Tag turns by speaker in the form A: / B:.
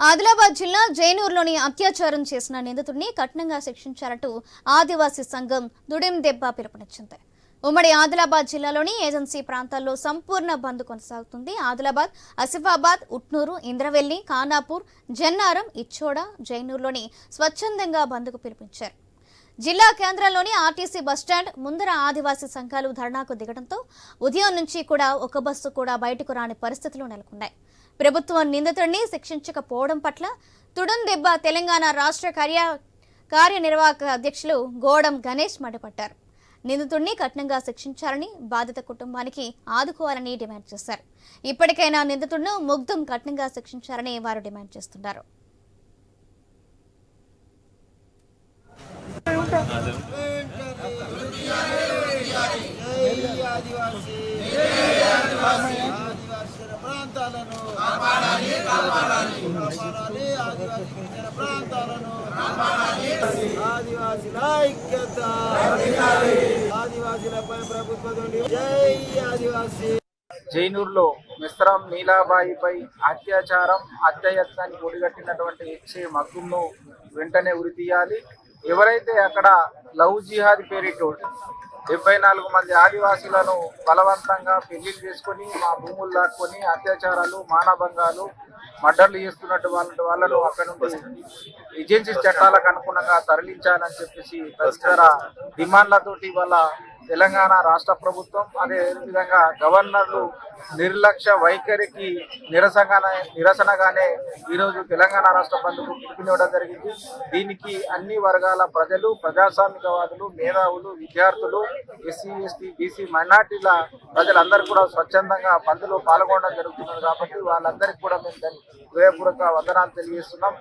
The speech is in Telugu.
A: ఆదిలాబాద్ జిల్లా జైనూరులోని అత్యాచారం చేసిన నిందితుడిని కఠినంగా శిక్షించాలంటూ ఆదివాసీ సంఘం దుడిం దెబ్బ పిలుపునిచ్చింది. ఉమ్మడి ఆదిలాబాద్ జిల్లాలోని ఏజెన్సీ ప్రాంతాల్లో సంపూర్ణ బంద్ కొనసాగుతుంది. ఆదిలాబాద్ ఆసిఫాబాద్ ఉట్నూరు ఇంద్రవెల్లి ఖానాపూర్ జన్నారం ఇచ్చోడ జైనూరులోని స్వచ్ఛందంగా బంద్కు పిలుపునిచ్చారు జిల్లా కేంద్రంలోని ఆర్టీసీ బస్టాండ్ ముందర ఆదివాసీ సంఘాలు ధర్నాకు దిగడంతో ఉదయం నుంచి కూడా ఒక బస్సు కూడా బయటకు రాని పరిస్థితులు నెలకొన్నాయి. ప్రభుత్వం నిందితుడిని శిక్షించకపోవడం పట్ల తుడుం దెబ్బ తెలంగాణ రాష్ట్ర కార్య కార్యనిర్వాహక అధ్యక్షులు గోడం గణేష్ మండిపడ్డారు. నిందితుడిని కఠినంగా శిక్షించాలని బాధిత కుటుంబానికి ఆదుకోవాలని డిమాండ్ చేశారు. ఇప్పటికైనా నిందితుడిను ముగ్ధం కఠినంగా శిక్షించాలని వారు డిమాండ్ చేస్తున్నారు
B: ఆదివాసీ ప్రాంతాలను ప్రాంతాలను ఆదివాసీల ఐక్యత ఆదివాసీలపై ప్రభుత్వం నుండి జై ఆదివాసీ
C: జైనూరులో మిస్రం నీలాబాయిపై అత్యాచారం హత్యాయత్నానికి ఒడిగట్టినటువంటి హెచ్ఏ మగ్గును వెంటనే ఉరి తీయాలి ఎవరైతే అక్కడ లవ్ జిహాద్ పేరిట డెబ్బై నాలుగు మంది ఆదివాసులను బలవంతంగా పెళ్ళిళ్ళు చేసుకొని మా భూములు లాక్కొని అత్యాచారాలు మానభంగాలు మర్డర్లు చేస్తున్నట్టు వాళ్ళ వాళ్ళను అక్కడ నుండి ఏజెన్సీ చట్టాలకు అనుగుణంగా తరలించాలని చెప్పేసి తదితర డిమాండ్లతోటి వాళ్ళ తెలంగాణ రాష్ట్ర ప్రభుత్వం అదేవిధంగా గవర్నర్లు నిర్లక్ష్య వైఖరికి నిరసనగానే నిరసనగానే ఈరోజు తెలంగాణ రాష్ట్ర బంధుకు పిలుపునివ్వడం జరిగింది. దీనికి అన్ని వర్గాల ప్రజలు ప్రజాస్వామికవాదులు మేధావులు విద్యార్థులు ఎస్సీ ఎస్టీ బీసీ మైనార్టీల ప్రజలందరూ కూడా స్వచ్ఛందంగా పందులో పాల్గొనడం జరుగుతున్నది కాబట్టి వాళ్ళందరికీ కూడా మేము హృదయపూర్వక వందనాలు తెలియజేస్తున్నాం.